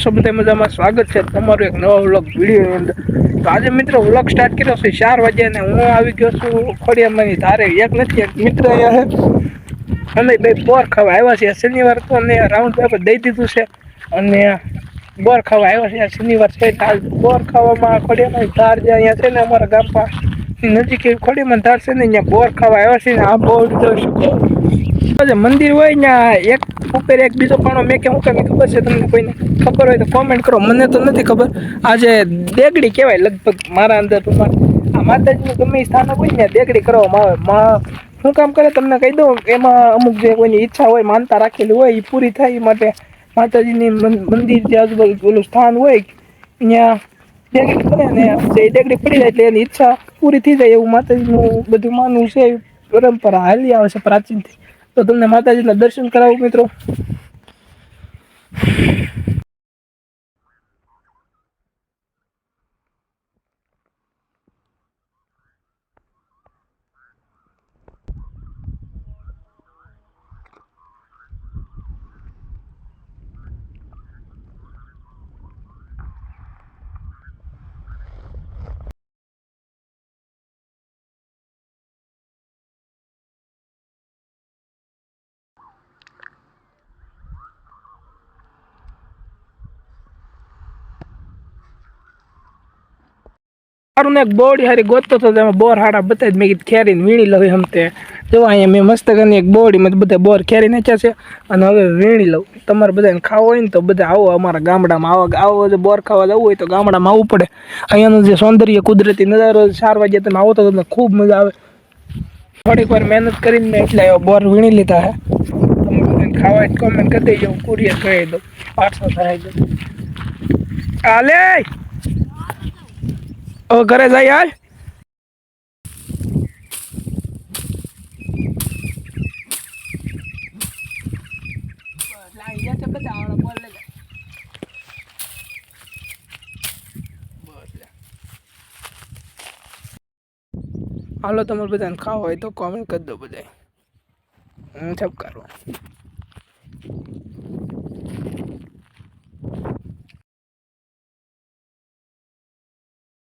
છો બધા મજામાં સ્વાગત છે તમારું એક નવા વ્લોગ વિડીયોની અંદર. તો આજે મિત્રો વ્લોગ સ્ટાર્ટ કર્યો છે ચાર વાગે અને હું આવી ગયો છું ખોડિયામાંની ધારે એક નથી, એક મિત્ર અહીંયા છે. અમે બે બોર ખાવા આવ્યા છીએ શનિવાર તો અને રાઉન્ડ પેપર દઈ દીધું છે. અને બોર ખાવા આવ્યા છે. શનિવાર છે આજ બોર ખાવામાં ખોડિયામાંની ધાર જે અહીંયા છે ને અમારા ગામ પાસે નજીક એવી ખોડિયામાં ધાર છે ને અહીંયા બોર ખાવા આવ્યા છે ને આ બોર જોઈ શકો. મંદિર હોય ને એક ઉપર એક બીજો પાણો મેં કે હું કમી ખબર છે તમને કોઈને? ખબર હોય તો કોમેન્ટ કરો. મને તો નથી ખબર. આજે દેગડી કહેવાય લગભગ મારા અંદર પ્રમાણે. આ માતાજીનું ગમે સ્થાન હોય ને દેગડી કરવામાં આવે. માં શું કામ કરે તમને કહી દઉં, એમાં અમુક જે કોઈની ઈચ્છા હોય, માનતા રાખેલી હોય, એ પૂરી થાય એ માટે માતાજીની મંદિર જે આજુબાજુ ઓલું સ્થાન હોય, ત્યાં દેગડી પડે ને જે દેગડી પડી જાય એટલે એની ઈચ્છા પૂરી થઈ જાય એવું માતાજીનું બધું માનવું છે. પરંપરા હાલી આવે છે પ્રાચીનથી. તો તમને માતાજીના દર્શન કરાવું મિત્રો. ને એક બોડી હારી ગોતતો હતો એમાં બોર હાડા જ મેં કીધું ખેરીને વીણી લઉં એમ તે. જો અહીંયા મેં મસ્ત કરીને એક બોડી મેં બધા બોર ખેરી નાખ્યા છે અને હવે વીણી લઉં. તમારે બધાને ખાવો હોય ને તો બધા આવો અમારા ગામડામાં. આવો આવો જો બોર ખાવા જવું હોય તો ગામડામાં આવવું પડે. અહીંયાનું જે સૌંદર્ય કુદરતી નજારો ચાર વાગે તમે આવો તો તમને ખૂબ મજા આવે. થોડીક વાર મહેનત કરીને મેં એટલે બોર વીણી લીધા હે. તમે બધાને ખાવા કોમેન્ટ કરી દેજો, કુરિયર કરી દઉં. પાર્સલ કરાવી દઉં આલે! ઓ ઘરે જાય યાર હાલો તમારે બધાને ખાવ હોય તો કોમેન્ટ કરી દો બધા હું છપ કરવા